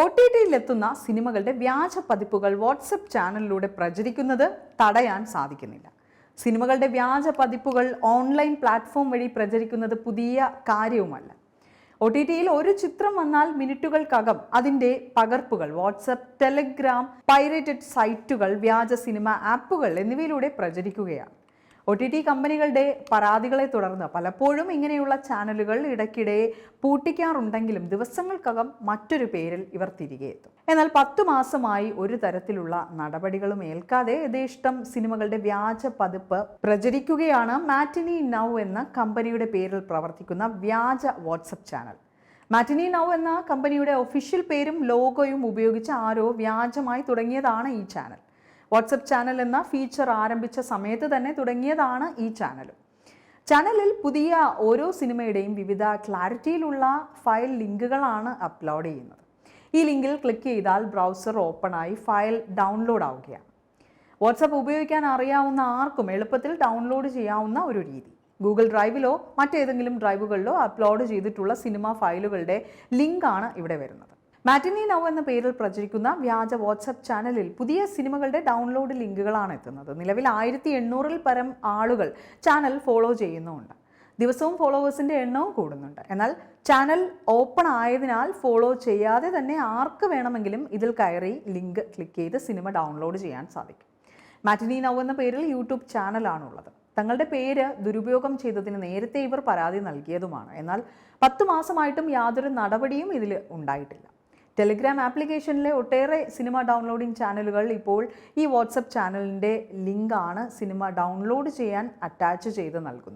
O T ടിയിലെത്തുന്ന സിനിമകളുടെ വ്യാജ പതിപ്പുകൾ വാട്സപ്പ് ചാനലിലൂടെ പ്രചരിക്കുന്നത് തടയാൻ സാധിക്കുന്നില്ല. സിനിമകളുടെ വ്യാജ പതിപ്പുകൾ ഓൺലൈൻ പ്ലാറ്റ്ഫോം വഴി പ്രചരിക്കുന്നത് പുതിയ കാര്യവുമല്ല. ഒ ടി ടിയിൽ ഒരു ചിത്രം വന്നാൽ മിനിറ്റുകൾക്കകം അതിന്റെ പകർപ്പുകൾ വാട്സപ്പ് ടെലഗ്രാം പൈറേറ്റഡ് സൈറ്റുകൾ വ്യാജ സിനിമ ആപ്പുകൾ എന്നിവയിലൂടെ പ്രചരിക്കുകയാണ്. ഒ ടി ടി കമ്പനികളുടെ പരാതികളെ തുടർന്ന് പലപ്പോഴും ഇങ്ങനെയുള്ള ചാനലുകൾ ഇടയ്ക്കിടെ പൂട്ടിക്കാറുണ്ടെങ്കിലും ദിവസങ്ങൾക്കകം മറ്റൊരു പേരിൽ ഇവർ തിരികെ എത്തും. എന്നാൽ പത്തു മാസമായി ഒരു തരത്തിലുള്ള നടപടികളും ഏൽക്കാതെ യഥേഷ്ടം സിനിമകളുടെ വ്യാജ പതിപ്പ് പ്രചരിക്കുകയാണ് മാറ്റിനി നൗ എന്ന കമ്പനിയുടെ പേരിൽ പ്രവർത്തിക്കുന്ന വ്യാജ വാട്സപ്പ് ചാനൽ. മാറ്റിനി നൗ എന്ന കമ്പനിയുടെ ഒഫീഷ്യൽ പേരും ലോഗോയും ഉപയോഗിച്ച് ആരോ വ്യാജമായി തുടങ്ങിയതാണ് ഈ ചാനൽ. വാട്സപ്പ് ചാനൽ എന്ന ഫീച്ചർ ആരംഭിച്ച സമയത്ത് തന്നെ തുടങ്ങിയതാണ് ഈ ചാനലും ചാനലിൽ പുതിയ ഓരോ സിനിമയുടെയും വിവിധ ക്ലാരിറ്റിയിലുള്ള ഫയൽ ലിങ്കുകളാണ് അപ്ലോഡ് ചെയ്യുന്നത്. ഈ ലിങ്കിൽ ക്ലിക്ക് ചെയ്താൽ ബ്രൗസർ ഓപ്പണായി ഫയൽ ഡൗൺലോഡ് ആവുകയാണ്. വാട്സപ്പ് ഉപയോഗിക്കാൻ അറിയാവുന്ന ആർക്കും എളുപ്പത്തിൽ ഡൗൺലോഡ് ചെയ്യാവുന്ന ഒരു രീതി. ഗൂഗിൾ ഡ്രൈവിലോ മറ്റേതെങ്കിലും ഡ്രൈവുകളിലോ അപ്ലോഡ് ചെയ്തിട്ടുള്ള സിനിമ ഫയലുകളുടെ ലിങ്കാണ് ഇവിടെ വരുന്നത്. മാറ്റിനി നൗ എന്ന പേരിൽ പ്രചരിക്കുന്ന വ്യാജ വാട്സപ്പ് ചാനലിൽ പുതിയ സിനിമകളുടെ ഡൗൺലോഡ് ലിങ്കുകളാണ് എത്തുന്നത്. നിലവിൽ ആയിരത്തി എണ്ണൂറിൽ പരം ആളുകൾ ചാനൽ ഫോളോ ചെയ്യുന്നുമുണ്ട് ദിവസവും ഫോളോവേഴ്സിന്റെ എണ്ണവും കൂടുന്നുണ്ട്. എന്നാൽ ചാനൽ ഓപ്പൺ ആയതിനാൽ ഫോളോ ചെയ്യാതെ തന്നെ ആർക്ക് വേണമെങ്കിലും ഇതിൽ കയറി ലിങ്ക് ക്ലിക്ക് ചെയ്ത് സിനിമ ഡൗൺലോഡ് ചെയ്യാൻ സാധിക്കും. മാറ്റിനി നൗ എന്ന പേരിൽ യൂട്യൂബ് ചാനലാണുള്ളത്. തങ്ങളുടെ പേര് ദുരുപയോഗം ചെയ്തതിന് നേരത്തെ ഇവർ പരാതി നൽകിയതുമാണ്. എന്നാൽ പത്ത് മാസമായിട്ടും യാതൊരു നടപടിയും ഇതിൽ ഉണ്ടായിട്ടില്ല. ടെലിഗ്രാം ആപ്ലിക്കേഷനിലെ ഒട്ടേറെ സിനിമ ഡൗൺലോഡിംഗ് ചാനലുകൾ ഇപ്പോൾ ഈ വാട്സപ്പ് ചാനലിന്റെ ലിങ്കാണ് സിനിമ ഡൗൺലോഡ് ചെയ്യാൻ അറ്റാച്ച് ചെയ്ത് നൽകുന്നത്.